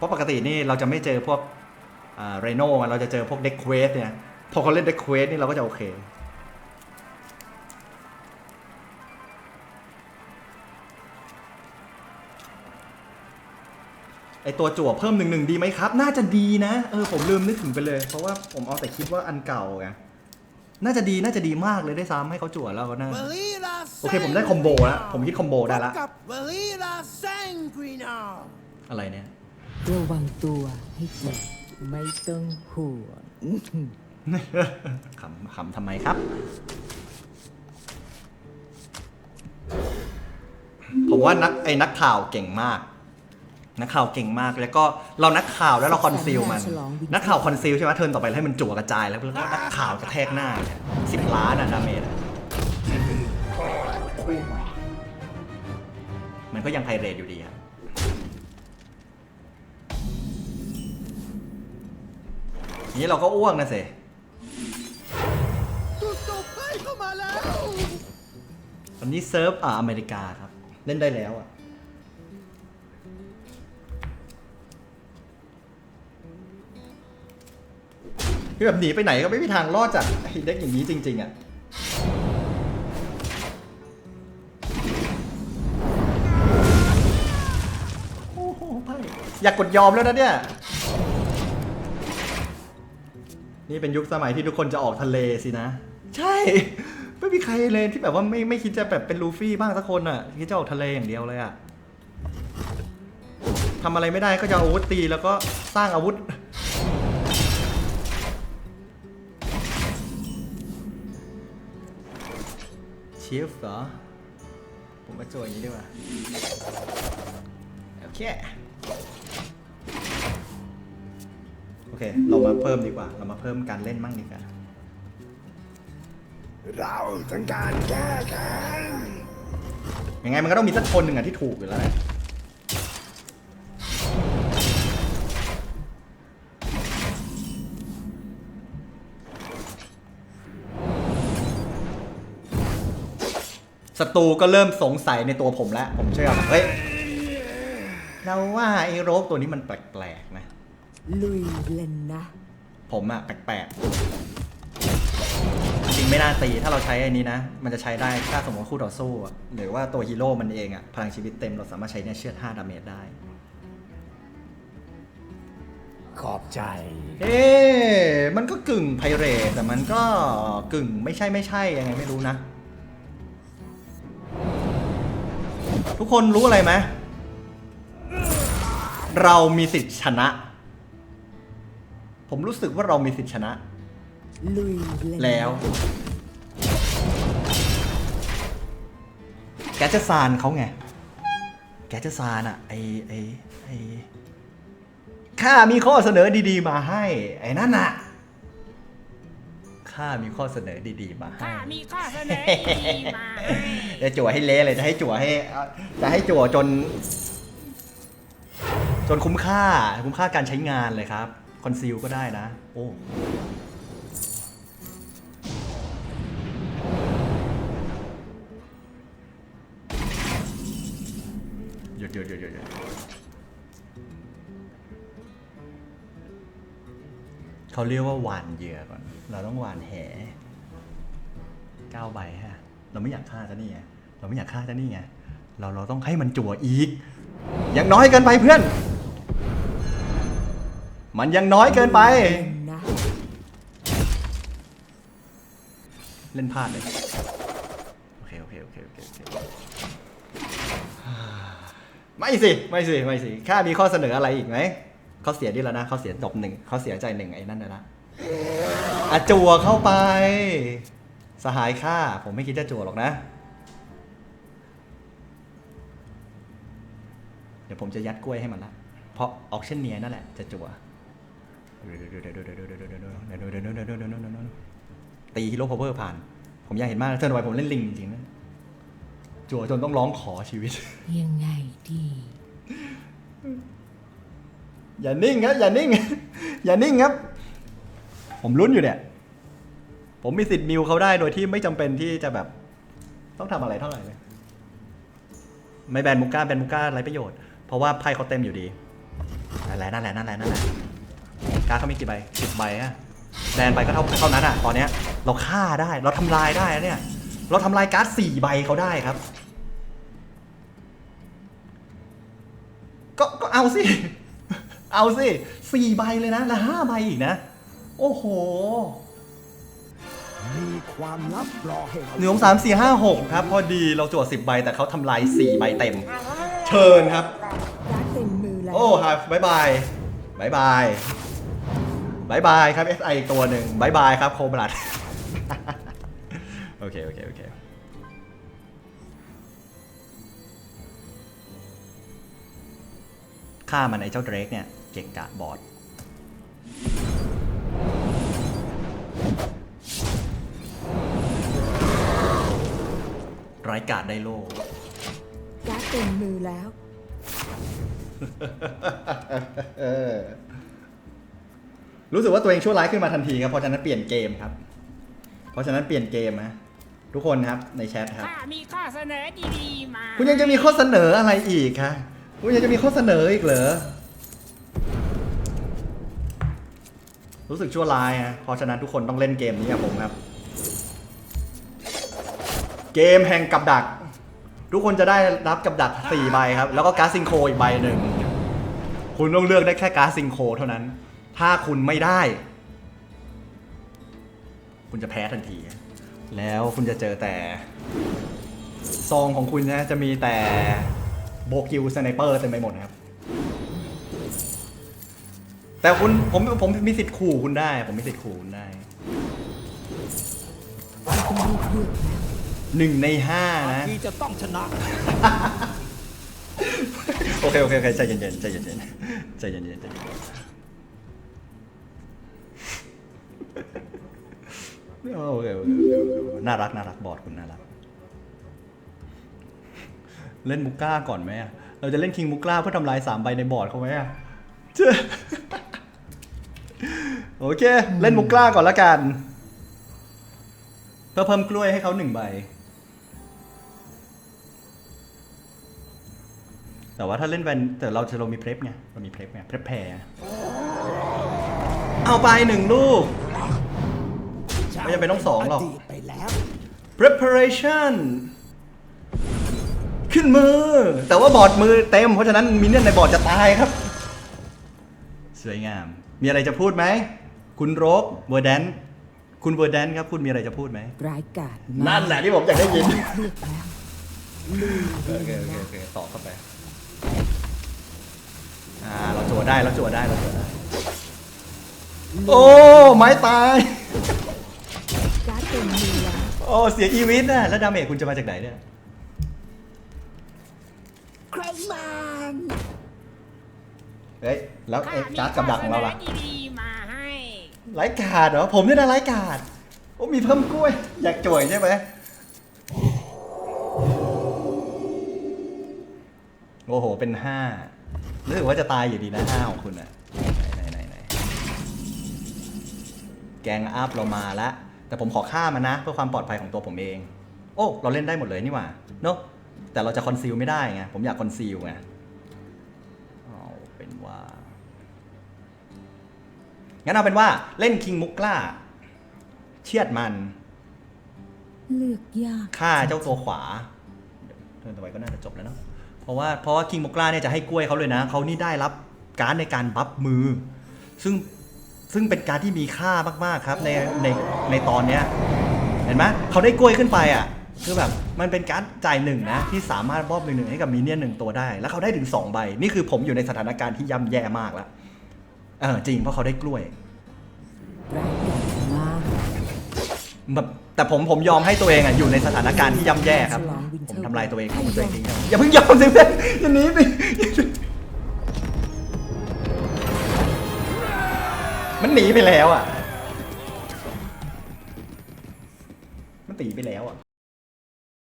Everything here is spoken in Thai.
เพราะปกตินี่เราจะไม่เจอพวกเรโน่เราจะเจอพวกเด็กเควสเนี่ย พอเขาเล่นเด็กเควสนี่เราก็จะโอเคไอตัวจั่วเพิ่มหนึ่งหนึ่งดีไหมครับ น่าจะดีนะ เออผมลืมนึกถึงไปเลย เพราะว่าผมเอาแต่คิดว่าอันเก่าไง น่าจะดีน่าจะดีมากเลยได้วยซ้ำให้เขาจั่วแล้วก็น่าโอเคผมได้คอมโบแล้ว ผมคิดคอมโบได้ละกับเวลีลาแซงกรีนาอะไรเนี่ย ระวังตัวให้ดีไม่ต้องห่วงขำขำทำไมครับ ผมว่านักไอ้นักข่าวเก่งมาก นักข่าวเก่งมากแล้วก็เรานักข่าวแล้วเราคอนซีลมัน นักข่าวคอนซีลใช่ไหมเทิร์นต่อไปให้มันจั่วกระจายแล้วแล้วก็นักข่าวกระแทกหน้าสิบล้านอะดาเมจมันก็ยังไพเรทอยู่ดีอะ นี้เราก็อ้วกนะเสจุดจบใกล้เข้ามาแล้วตอนนี้เซิร์ฟอ่าอเมริกาครับ เล่นได้แล้วอะ คือแบบหนีไปไหนก็ไม่มีทางรอดจากไอ้เด็กอย่างนี้จริง ๆ อะ โอ้โหไพ่อยากกดยอมแล้วนะเนี่ย นี่เป็นยุคสมัยที่ทุกคนจะออกทะเลสินะ ใช่ ไม่มีใครเลยที่แบบว่าไม่ไม่คิดจะแบบเป็นลูฟี่บ้างสักคนอะคิดจะออกทะเลอย่างเดียวเลยอะทำอะไรไม่ได้ก็จะเอาอาวุธตีแล้วก็สร้างอาวุธชิฟเหรอ ผมมาโจยอย่างนี้ดีกว่าโอเคโอ เค เรามาเพิ่มดีกว่า เรามาเพิ่มการเล่นมั่งดีกว่า เราต้องการแก้แค้นยังไงมันก็ต้องมีสักคนหนึ่งอะที่ถูกอยู่แล้วแหละศัตรูก็เริ่มสงสัยในตัวผมแล้ว ผมเชื่อว่าเฮ้ยเราว่าไอ้โรคตัวนี้มันแปลกๆนะ ลุยเล่นนะ ผมอะแปลกๆ จริงไม่น่าตีถ้าเราใช้อันนี้นะ มันจะใช้ได้ถ้าสมมติคู่ต่อสู้อะหรือว่าตัวฮีโร่มันเองอะพลังชีวิตเต็มเราสามารถใช้เนี่ยเชือด5ดาเมจได้ ขอบใจ เอ๊ะมันก็กึ่งไพเรทแต่มันก็กึ่งไม่ใช่ไม่ใช่ยังไงไม่รู้นะ ทุกคนรู้อะไรไหม เรามีสิทธิ์ชนะ ผมรู้สึกว่าเรามีสิทธิ์ชนะ ลุยเล่นนะแล้ว แกจะซานเขาไง แกจะซานอะไอไอไอข้ามีข้อเสนอดีๆ มาให้ ไอ้นั่นน่ะข้ามีข้อเสนอดีๆ มาให้ ข้ามีข้อเสนอดีมาให้จะจั่วให้เละเลยจะให้จั่วให้ จะให้จั่วจน จนคุ้มค่า คุ้มค่าการใช้งานเลยครับ คอนซีลก็ได้นะ โอ้หยุดหยุดหยุดหยุดหยุดเขาเรียกว่าหวานเหยื่อก่อน เราต้องหวานแหเก้าใบฮะ เราไม่อยากฆ่าจะนี่ไง เราไม่อยากฆ่าจะนี่ไง เราเราต้องให้มันจั่วอีก อยังน้อยเกินไปเพื่อน มันยังน้อยเกินไป เล่นพลาดเลยโอเคโอเคโอเคโอเคโอเคไม่สิไม่สิไม่สิข้ามีข้อเสนออะไรอีกไหมเขาเสียดีแล้วนะเขาเสียดอกหนึ่งเขาเสียใจหนึ่งไอ้นั่นนะนะอะจั่วเข้าไป สหายข้าผมไม่คิดจะจั่วหรอกนะ เดี๋ยวผมจะยัดกล้วยให้มันละเพราะออกเช่นเนียนั่นแหละจะจั่ว ตีฮีโร่พาวเวอร์ผ่าน ผมอยากเห็นมากเทิร์นไวผมเล่นลิงจริงนะจั่วจนต้องร้องขอชีวิต ยังไงดี อย่านิ่งครับ อย่านิ่ง อย่านิ่งครับ ผมลุ้นอยู่เนี่ย ผมมีสิทธิ์มิวเขาได้โดยที่ไม่จำเป็นที่จะแบบ ต้องทำอะไรเท่าไหร่เลย ไม่แบนมุก้าแบนมุก้าไรประโยชน์ เพราะว่าไพ่เขาเต็มอยู่ดีได้ละแหละนั่นแหละนั่นแหละนั่นแหละ การดเขามีกี่ใบสิบใบอะแดนไปก็เท่าเท่านั้นอะตอนเนี้ยเราฆ่าได้ เราทำลายได้นะเนี่ย เราทำลายการ์ดสี่ใบเขาได้ครับ ก็ก็เอาสิ เอาสิสี่ใบเลยนะแล้วห้าใบอีกนะ โอ้โหมีความลับรอให้เราหนึ่งสองสามสี่ห้าหกครับ พอดีเราจวดสิบใบแต่เขาทำลายสี่ใบเต็ม เชิญครับ การ์ดเต็มมือแล้ว โอ้ครับบายบายบายบาย บายบายครับ SI อีกตัวหนึ่งบายบายครับโคบลัด โอเค โอเค โอเคฆ่ามันไอ้เจ้าเดรกเนี่ย เก่งกาจบอดร้ายกาจได้โลกการ์ดเต็มมือแล้วเออ รู้สึกว่าตัวเองชั่วร้ายขึ้นมาทันทีครับเพราะฉะนั้นเปลี่ยนเกมครับ เพราะฉะนั้นเปลี่ยนเกมนะทุกคนครับในแชทครับข้ามีข้อเสนอดีๆมาคุณยังจะมีข้อเสนออะไรอีกคะคุณยังจะมีข้อเสนออีกเหรอรู้สึกชั่วร้ายฮะเพราะฉะนั้นทุกคนต้องเล่นเกมนี้กับผมครับ เกมแห่งกับดัก ทุกคนจะได้รับกับดักสี่ใบครับ แล้วก็การ์ดซิงโครอีกใบหนึ่งคุณต้องเลือกได้แค่การ์ดซิงโครเท่านั้น ถ้าคุณไม่ได้ คุณจะแพ้ทันที แล้วคุณจะเจอแต่ซองของคุณนะจะมีแต่โบกิวสไนเปอร์เต็มไปหมดนะครับ แต่คุณผมผมมีสิทธิ์ขู่คุณได้ ผมมีสิทธิ์ขู่คุณได้ต้องรีบเลือกแล้วหนึ่งในห้านะที่จะต้องชนะ โอเค โอเคโอเคใจเย็นๆใจเย็นๆใจเย็นๆ โอเคโอเคโอเคโอเคน่ารักน่ารักบอร์ดคุณน่ารัก เล่นมุกก้าก่อนไหมอะเราจะเล่นคิงมุกก้าเพื่อทำลายสามใบในบอร์ดเขาไหมอะเจ้าโอเค เล่นมุกก้าก่อนละกัน เพื่อเพิ่มกล้วยให้เขาหนึ่งใบ แต่ว่าถ้าเล่นแวนแต่เราจะเรามีเพลฟไงเรามีเพลฟไงเพลฟแพรเอาไปหนึ่งลูก ไม่จำเป็นต้องสองหรอกดีตไปแล้ว preparation ขึ้นมือ แต่ว่าบอร์ดมือเต็ม เพราะฉะนั้นมินเนี่ยนในบอร์ดจะตายครับ สวยงาม มีอะไรจะพูดไหม คุณโรกเวอร์แดน คุณเวอร์แดนครับ คุณมีอะไรจะพูดไหมร้ายกาจนั่นแหละที่ผมอยากได้ยิน เลือกแล้วลืมโอเคโอเคโอเคต่อเข้าไป อ่า เราจั่วได้ เราจั่วได้ เราจั่วได้ โอ้ ไม้ตาย การ์ดเต็มมือแล้วโอ้เสียอีวิทน่ะแล้วดาเมจคุณจะมาจากไหนเนี่ยใครมันเฮ้ยแล้วข้าไอ้มีการ์ดข้กับอดักขเสองนเราอล่ะดีๆมาให้ไร้กาดเหรอผมเนี่ยนะไร้กาดโอ้มีเพิ่มกล้วย อยากจ่วยใช่ไหมโอ้โหเป็นห้ารู้สึกว่าจะตายอยู่ดีนะห้าของคุณอะไหนไหนไหนแกงอัพเรามาแล้ว แต่ผมขอฆ่ามันนะ เพื่อความปลอดภัยของตัวผมเอง โอ้ เราเล่นได้หมดเลยนี่หว่าเนอะแต่เราจะคอนซีลไม่ได้ไงผมอยากคอนซีลไงเอาเป็นว่างั้นเอาเป็นว่าเล่นคิงมุกกล้า เชียดมันเลือกยากฆ่าเจ้าตัวขวาเทิร์นต่อไปก็น่าจะจบแล้วเนาะเพราะว่าเพราะว่าคิงมุกกล้าเนี่ยจะให้กล้วยเขาเลยนะเขานี่ได้รับการดในการบัฟมือ ซึ่ง ซึ่งเป็นการดที่มีค่ามากๆครับในในในตอนเนี้ยเห็นไหมเขาได้กล้วยขึ้นไปอะคือแบบมันเป็นการดจ่ายหนึ่งนะที่สามารถมอบหนึ่งหนึ่งให้กับมินเนี่ยนหนึ่งตัวได้ แล้วเขาได้ถึงสองใบ นี่คือผมอยู่ในสถานการณ์ที่ย่ำแย่มากแล้วเออจริงเพราะเขาได้กล้วยร้ายกาจมากแบบแต่ผมผมยอมให้ตัวเองอะอยู่ในสถานการณ์ที่ย่ำแย่ครับ ผมทำลายตัวเองของตัวเองทิ้งครับอย่าเพิ่งยอมสิเพื่อนอย่าหนีสิ มันหนีไปแล้วอะ มันตีไปแล้วอะ